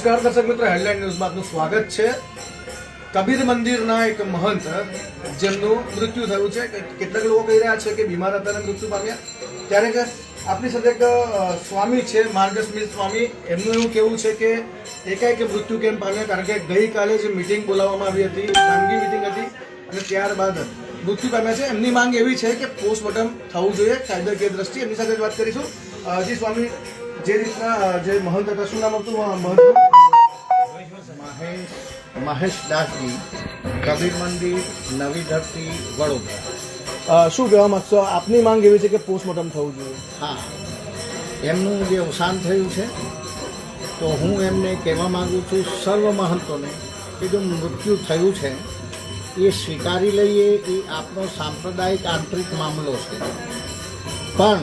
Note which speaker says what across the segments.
Speaker 1: નમસ્કાર દર્શક મિત્રો હેડલાઇન ન્યૂઝમાં આપનું સ્વાગત છે. કબીર મંદિરના એક મહંત જેમનું મૃત્યુ થયું છે. કેટલાક લોકો કહી રહ્યા છે કે બીમાર હતા અને મૃત્યુ પામ્યા. ત્યારે કે આપણી સાથે એક સ્વામી છે માર્ગસ્મિત સ્વામી. એમનું એવું કહેવું છે કે એકાએક મૃત્યુ કેમ પામ્યા? કારણ કે ગઈકાલે જે મિટિંગ બોલાવવામાં આવી હતી ખાનગી મિટિંગ હતી અને ત્યારબાદ મૃત્યુ પામ્યા છે. એમની માંગ એવી છે કે પોસ્ટમોર્ટમ થવું જોઈએ કાયદાકીય દ્રષ્ટિએ. એમની સાથે વાત કરીશું. હજી સ્વામી જે રીતના જે મહંત હતા શું નામ હતું અ, મહંતનું?
Speaker 2: મહેશ મહેશ દાસજી કબીર મંદિર નવી ધરતી વડોદરા.
Speaker 1: શું કહેવા માગશો? આપની માંગ એવી છે કે પોસ્ટમોર્ટમ થવું જોઈએ.
Speaker 2: હા. એમનું જે અવસાન થયું છે તો હું એમને કહેવા માંગુ છું સર્વ મહંતોને કે જો મૃત્યુ થયું છે એ સ્વીકારી લઈએ એ આપણો સાંપ્રદાયિક આંતરિક મામલો છે. પણ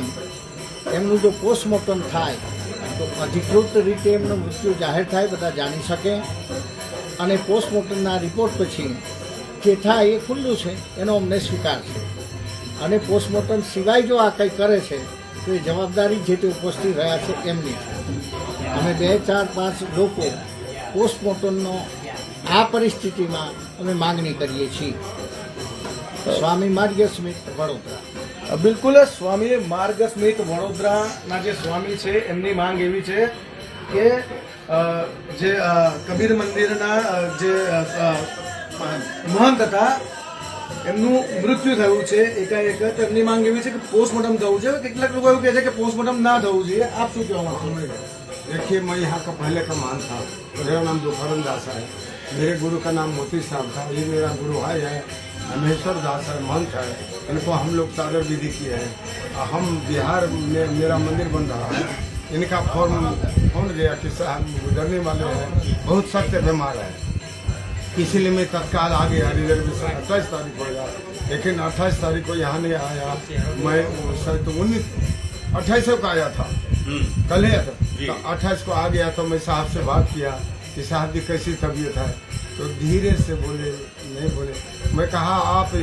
Speaker 2: એમનું જો પોસ્ટમોર્ટમ થાય તો અધિકૃત રીતે એમનું મૃત્યુ જાહેર થાય બધા જાણી શકે. અને પોસ્ટમોર્ટમના રિપોર્ટ પછી જે એ ખુલ્લું છે, એનો અમને સ્વીકાર છે. અને પોસ્ટમોર્ટમ સિવાય જો આ કંઈ કરે છે, તો એ જવાબદારી જે તે ઉપસ્થિત રહ્યા છે એમની. છે અમે બે, ચાર, પાંચ લોકો પોસ્ટમોર્ટમનો આ પરિસ્થિતિમાં અમે માંગણી કરીએ છીએ. સ્વામી માર્ગ સ્મિત વડોદરા.
Speaker 1: બિલકુલ સ્વામી માર્ગ સ્મિત વડોદરાના જે સ્વામી છે, એમની માંગ એવી છે કે અ, જે અ, કબીર મંદિરના અ, જે અ, અ, મહંત હતા એમનું મૃત્યુ થયું છે એકાએક તો એમની માંગ એવી છે કે પોસ્ટમોર્ટમ થવું જોઈએ કેટલાક લોકો એવું કહે છે કે પોસ્ટમોર્ટમ ના થવું જોઈએ આપ શું કહેવા માંગશો
Speaker 3: देखिए मैं यहाँ का पहले का मान था मेरा नाम दोपहरन दास है मेरे गुरु का नाम मोती साहब था ये मेरा गुरु भाई है महेश्वर दास है महंत है इनको हम लोग सादर विधि किए हैं और हम बिहार में मेरा मंदिर बन रहा है इनका फॉर्म फ़ोन गया कि साहब गुजरने वाले हैं। बहुत सख्त बीमार है। इसीलिए मैं तत्काल आ गया रिजर्वेशन अट्ठाईस तारीख को आया। लेकिन अट्ठाईस तारीख को यहाँ नहीं आया। मैं शायद तो उन्नीस अट्ठाईस को आया था। कल है तो अट्ठाईस को आ गया तो मैं साहब से बात किया कि साहब की कैसी तबीयत है। तो धीरे से बोले नहीं बोले। मैं कहा आप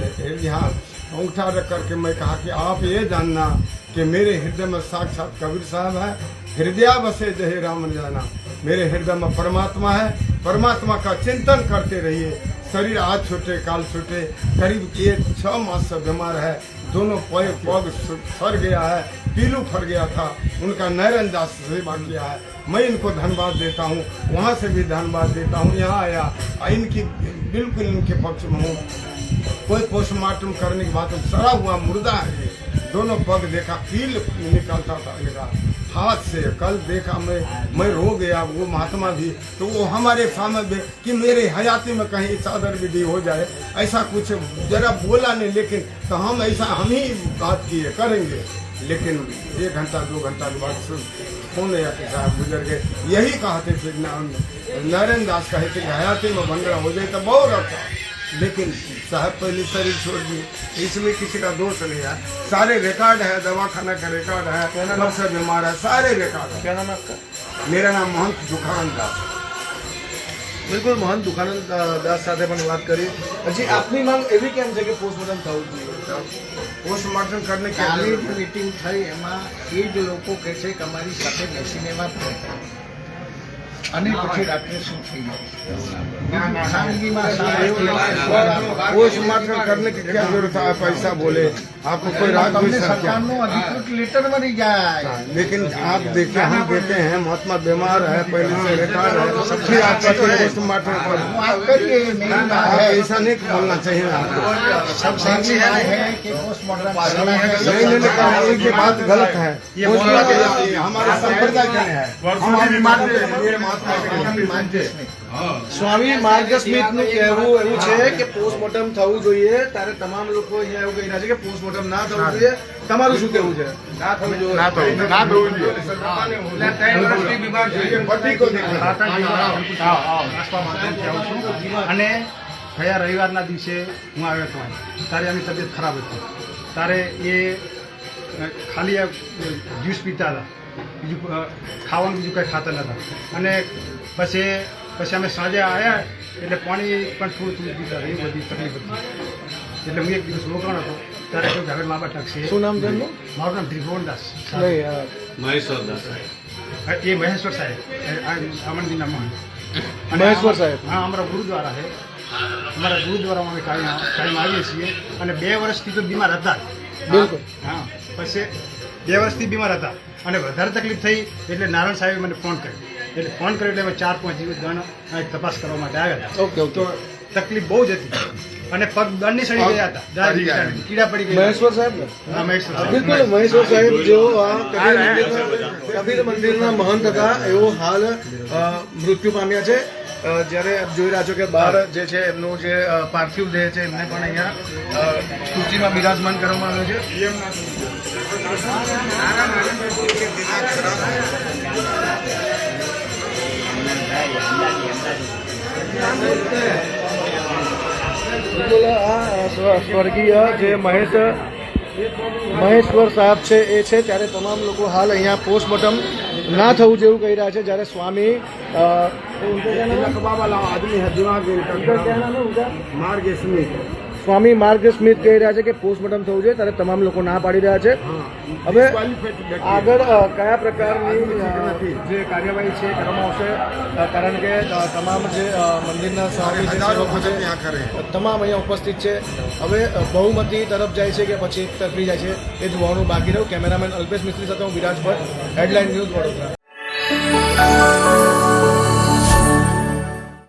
Speaker 3: यहाँ अंगूठा रख करके मैं कहा कि आप ये जानना कि मेरे हृदय में साक्षात कबीर साहब है। हृदय बसे जहे राम जाना मेरे हृदय में परमात्मा है। परमात्मा का चिंतन करते रहिए। शरीर आज छूटे, काल छूटे। करीब एक छह मास से बीमार है। दोनों पैर पग फर गया है। पीलू फर गया था। उनका नैरन दास सेवा किया है। मैं इनको धन्यवाद देता हूँ। वहाँ से भी धन्यवाद देता हूँ। यहाँ आया। इनकी बिल्कुल इनके पक्ष में हूँ। कोई पोस्टमार्टम करने के बाद तो सड़ा हुआ मुर्दा है। दोनों पग देखा पील निकलता था इनका हाथ से, कल देखा मैं मैं रो गया, वो महात्मा भी तो वो हमारे सामने कि मेरे हयाती में कहीं चादर विधि हो जाए, ऐसा कुछ जरा बोला नहीं, लेकिन तो हम ऐसा, हम ही बात किए, करेंगे। लेकिन एक घंटा, दो घंटा के बाद फ़ोन आया कि साहब गुजर गए। यही कहते थे नारायण दास कहे थे हयाती में बंदरा हो जाए तो बहुत अच्छा। लेकिन साहब पहले शरीर छोड़ दिए इसमें किसी का दोष नहीं है सारे रिकॉर्ड है दवाखाना का रिकॉर्ड है कब से बीमार है सारे रिकॉर्ड है
Speaker 1: क्या नाम है आपका
Speaker 3: मेरा नाम महंत दुखान दास
Speaker 1: બિલકુલ મહંત દુખાનંદ અ, દાસ સાથે પણ વાત કરી હજી આપની માંગ એવી કેમ છે કે પોસ્ટમોર્ટમ થવું જોઈએ
Speaker 3: पोस्टमार्टम करने के
Speaker 2: કાલે
Speaker 3: लिए
Speaker 2: જ મિટિંગ થઈ એમાં એ જ લોકો કહે છે કે અમારી સાથે બેસીને વાત કરી અને પછી રાત્રે શું થઈ ગયું ખાનગીમાં સાહેબ
Speaker 3: पोस्टमार्टम करने की क्या जरूरत है आप ऐसा बोले आपको कोई रात भी
Speaker 2: તમને
Speaker 3: सर क्या
Speaker 2: સરકારનો અધિકૃત લેટર મળી જાય
Speaker 3: हाँ, लेकिन आप देखिए हम देखे हैं महात्मा बीमार है पहले से रिकॉर्ड है फिर आप कहते हैं पोस्टमार्टम कर
Speaker 2: વાત કરીએ मेरी बात
Speaker 3: आप
Speaker 2: है
Speaker 3: ऐसा नहीं बोलना चाहिए आपको
Speaker 2: सब मेरी बात है कि पोस्टमार्टम करना है
Speaker 3: नहीं नहीं नहीं उनकी बात गलत है पोस्टमार्टम हमारे संप्रदाय के है हम हम
Speaker 1: સ્વામી માર્ગસ્મિતનું કહેવું એવું છે કે પોસ્ટમોર્ટમ થવું જોઈએ. ત્યારે તમામ લોકો અહીંયા એવું કહી રહ્યા છે કે પોસ્ટમોર્ટમ ના થવું જોઈએ. તમારું શું કેવું છે?
Speaker 4: અને ગયા રવિવારના દિવસે હું આવ્યો હતો તારે એમની તબિયત ખરાબ હતી. તારે એ ખાલી જ્યુસ પીતા હતા. બીજું ખાવાનું બીજું કંઈ ખાતા નહોતા અને પછી પછી અમે સાંજે આવ્યા એટલે પાણી પણ થોડું થોડું પીતા એ બધી તકલીફ હતી. એટલે હું એક દિવસ રોકાણ હતો ત્યારે કોઈ ઘરે મા ટકશે છે.
Speaker 1: શું નામ છે
Speaker 4: મારું નામ ત્રિભુવનદાસ
Speaker 1: નહીં, અ,
Speaker 5: મહેશ્વર દાસ
Speaker 4: એ મહેશ્વર સાહેબ મહંત. અને
Speaker 1: મહેશ્વર સાહેબ.
Speaker 4: હા અમારા ગુરુદ્વારા છે. અમારા ગુરુદ્વારામાં અમે કાયમ કાયમ આવીએ છીએ. અને બે વર્ષથી તો બીમાર હતા.
Speaker 1: બિલકુલ.
Speaker 4: હા પછી બે વર્ષથી બીમાર હતા અને વધારે તકલીફ થઈ એટલે નારાયણ સાહેબે મને ફોન કર્યો. એટલે ફોન કર્યો એટલે અમે ચાર પાંચ દિવસ દવાનો તપાસ કરવા માટે આવ્યા હતા.
Speaker 1: ઓકે
Speaker 4: તો તકલીફ બહુ જ હતી. અને પગ દંડની સડી ગયા હતા. કીડા પડી ગયા.
Speaker 1: મહેશ્વર સાહેબ
Speaker 4: હા મહેશ્વર સાહેબ.
Speaker 1: બિલકુલ મહેશ્વર સાહેબ જેઓ આ કબીર મંદિરના મહંત હતા એવો હાલ મૃત્યુ પામ્યા છે. જ્યારે આપ જોઈ રહ્યા છો કે બહાર જે છે એમનું જે અ, પાર્થિવ દેહ છે એમને પણ અહીંયા અ, સૂચિમાં બિરાજમાન કરવામાં આવ્યો છે બિલકુલ આ સ્વ- સ્વર્ગીય જે મહેશ મહેશ્વર સાહેબ છે એ છે ત્યારે તમામ લોકો હાલ અહીંયા પોસ્ટમોર્ટમ ના થવું જેવું કહી રહ્યા છે. જ્યારે સ્વામી આદમી
Speaker 3: હજુના માર્ગ
Speaker 1: સ્વામી માર્ગ સ્મિત કહી રહ્યા છે કે પોસ્ટમોર્ટમ થવું જોઈએ ત્યારે તમામ લોકો ના પાડી રહ્યા છે. હવે આગળ કયા પ્રકારની જે કાર્યવાહી છે કરવામાં આવશે. કારણ કે તમામ જે મંદિરના સ્વામી છે તમામ અહીંયા ઉપસ્થિત છે. હવે બહુમતી તરફ જાય છે કે પછી તરફી જાય છે એ જોવાનું બાકી રહ્યું. કેમેરામેન અલ્પેશ મિસ્ત્રી સાથે હું વિરાજ ભટ્ટ હેડલાઇન ન્યૂઝ વડોદરા.